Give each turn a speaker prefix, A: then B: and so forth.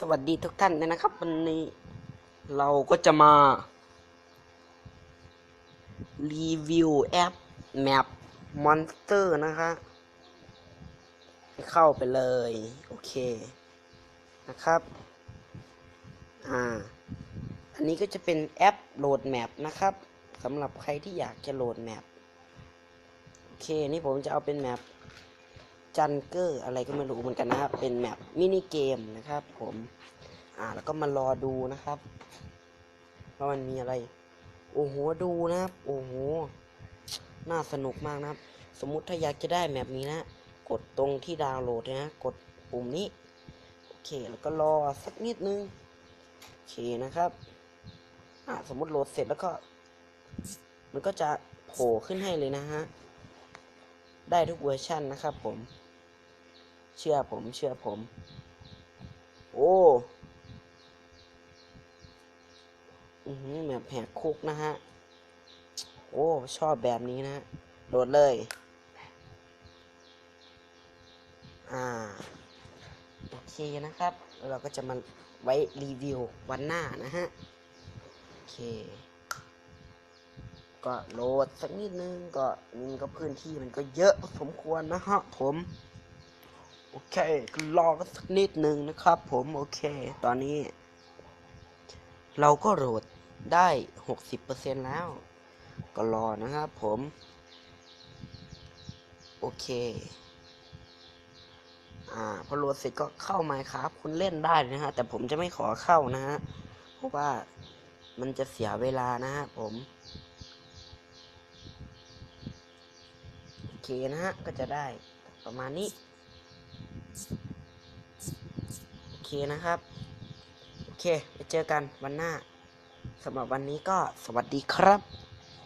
A: สวัสดีทุกท่านเลยนะครับ วันนี้เราก็จะมา รีวิวแอปแมปมอนสเตอร์นะคะ เข้าไปเลย โอเคนะครับ อ่า อันนี้ก็จะเป็นแอปโหลดแมปนะครับสำหรับใครที่อยากจะโหลดแมปโอเค นี่ผมจะเอาเป็นแมป จันเกอร์อะไรก็ไม่รู้เหมือนกันนะครับ เป็นแมปมินิเกมนะครับผมอ่าแล้วก็มารอดูนะครับว่ามันมีอะไร โอ้โหดูนะครับ โอ้โหน่าสนุกมากนะครับ สมมุติถ้าอยากจะได้แมปนี้นะ กดตรงที่ดาวน์โหลดนะกดปุ่มนี้โอเคแล้วก็รอสักนิดนึงโอเคนะครับอ่าสมมุติโหลดเสร็จแล้วก็ มันก็จะโผล่ขึ้นให้เลยนะฮะได้ทุกเวอร์ชันนะครับผม เชื่อผมเชื่อผม โอ้อือหือแบบแหกคุกนะฮะ โอ้ ชอบแบบนี้นะโหลดเลย อ่า โอเคนะครับแล้วเราก็จะมาไว้รีวิววันหน้านะฮะ โอเค ก็โหลดสักนิดนึงก็มันก็พื้นที่มันก็เยอะสมควรนะฮะผม โอเครอกันสักนิดนึงนะครับ ผมโอเค ตอนนี้ เราก็โหลดได้หกสิบเปอร์เซ็นแล้ว ก็รอนะครับผม โอเค อ่า พอโหลดเสร็จก็เข้ามาครับ คุณเล่นได้นะฮะ แต่ผมจะไม่ขอเข้านะฮะ เพราะว่ามันจะเสียเวลานะฮะผมโอเคนะฮะ ก็จะได้ประมาณนี้ โอเคนะครับ โอเค ไปเจอกันวันหน้าสำหรับวันนี้ก็สวัสดีครับ